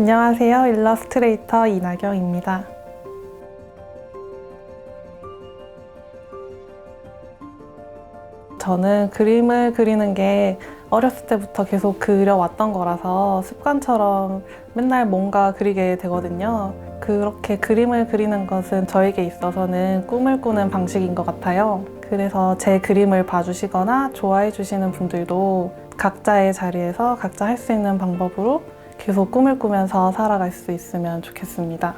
안녕하세요. 일러스트레이터 이나경입니다. 저는 그림을 그리는 게 어렸을 때부터 계속 그려왔던 거라서 습관처럼 맨날 뭔가 그리게 되거든요. 그렇게 그림을 그리는 것은 저에게 있어서는 꿈을 꾸는 방식인 것 같아요. 그래서 제 그림을 봐주시거나 좋아해 주시는 분들도 각자의 자리에서 각자 할 수 있는 방법으로 계속 꿈을 꾸면서 살아갈 수 있으면 좋겠습니다.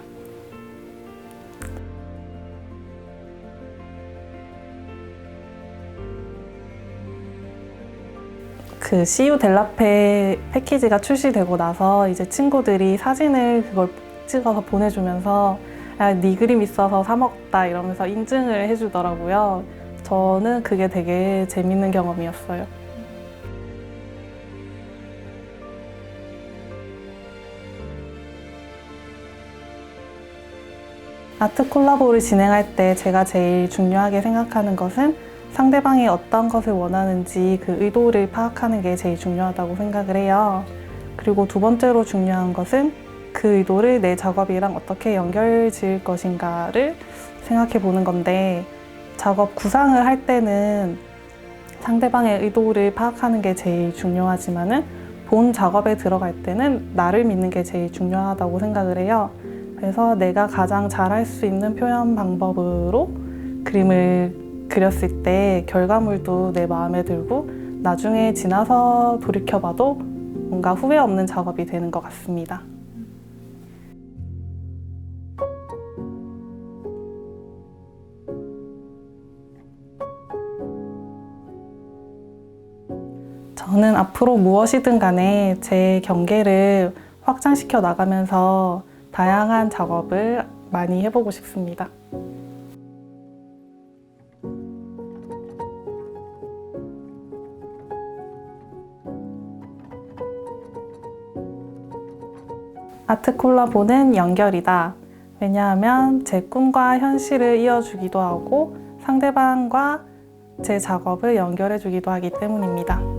그 CU 델라페 패키지가 출시되고 나서 이제 친구들이 사진을 그걸 찍어서 보내주면서 야, 네 그림 있어서 사 먹다 이러면서 인증을 해주더라고요. 저는 그게 되게 재밌는 경험이었어요. 아트 콜라보를 진행할 때 제가 제일 중요하게 생각하는 것은 상대방이 어떤 것을 원하는지 그 의도를 파악하는 게 제일 중요하다고 생각을 해요. 그리고 두 번째로 중요한 것은 그 의도를 내 작업이랑 어떻게 연결 지을 것인가를 생각해 보는 건데 작업 구상을 할 때는 상대방의 의도를 파악하는 게 제일 중요하지만은 본 작업에 들어갈 때는 나를 믿는 게 제일 중요하다고 생각을 해요. 그래서 내가 가장 잘할 수 있는 표현 방법으로 그림을 그렸을 때 결과물도 내 마음에 들고 나중에 지나서 돌이켜봐도 뭔가 후회 없는 작업이 되는 것 같습니다. 저는 앞으로 무엇이든 간에 제 경계를 확장시켜 나가면서 다양한 작업을 많이 해보고 싶습니다. 아트 콜라보는 연결이다. 왜냐하면 제 꿈과 현실을 이어주기도 하고 상대방과 제 작업을 연결해주기도 하기 때문입니다.